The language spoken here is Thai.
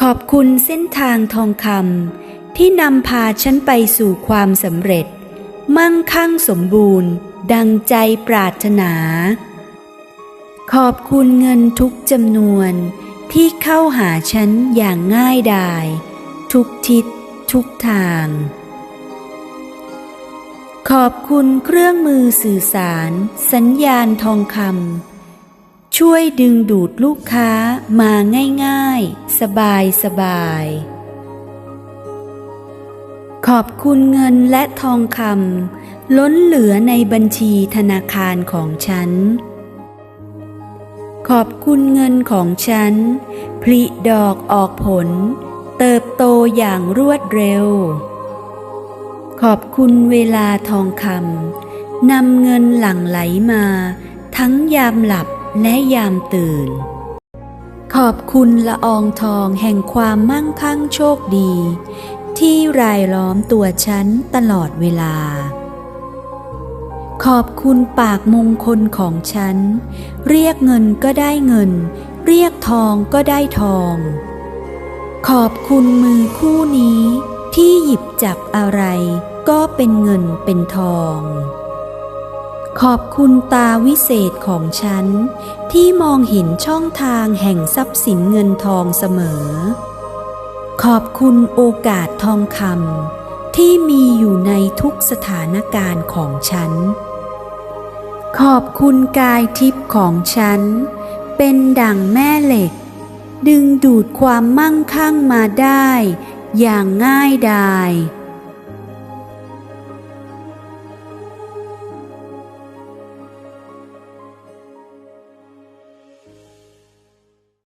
ขอบคุณเส้นทางทองคำที่นำพาฉันไปสู่ความสำเร็จ มั่งคั่งสมบูรณ์ ดังใจปรารถนา ขอบคุณเงินทุกจำนวนที่เข้าหาฉันอย่างง่ายดาย ทุกทิศทุกทาง ขอบคุณเครื่องมือสื่อสาร สัญญาณทองคำ ช่วยดึงดูดลูกค้ามาง่ายๆ สบายสบาย ขอบคุณเงินและทองคำล้นเหลือในบัญชีธนาคารของฉัน ขอบคุณเงินของฉัน ผลิดอกออกผล เติบโตอย่างรวดเร็ว ขอบคุณเวลาทองคำนำเงินหลั่งไหลมา ทั้งยามหลับ และยามตื่น ขอบคุณละอองทองแห่งความมั่งคั่งโชคดี ที่รายล้อมตัวฉันตลอดเวลา ขอบคุณปากมงคลของฉัน เรียกเงินก็ได้เงิน เรียกทองก็ได้ทอง ขอบคุณมือคู่นี้ที่หยิบจับอะไรก็เป็นเงินเป็นทอง ขอบคุณตาวิเศษของฉัน ที่มองเห็นช่องทางแห่งทรัพย์สินเงินทองเสมอ ขอบคุณโอกาสทองคำที่มีอยู่ในทุกสถานการณ์ของฉัน ขอบคุณกายทิพย์ของฉัน เป็นดั่งแม่เหล็ก ดึงดูดความมั่งคั่งมาได้ อย่างง่ายดาย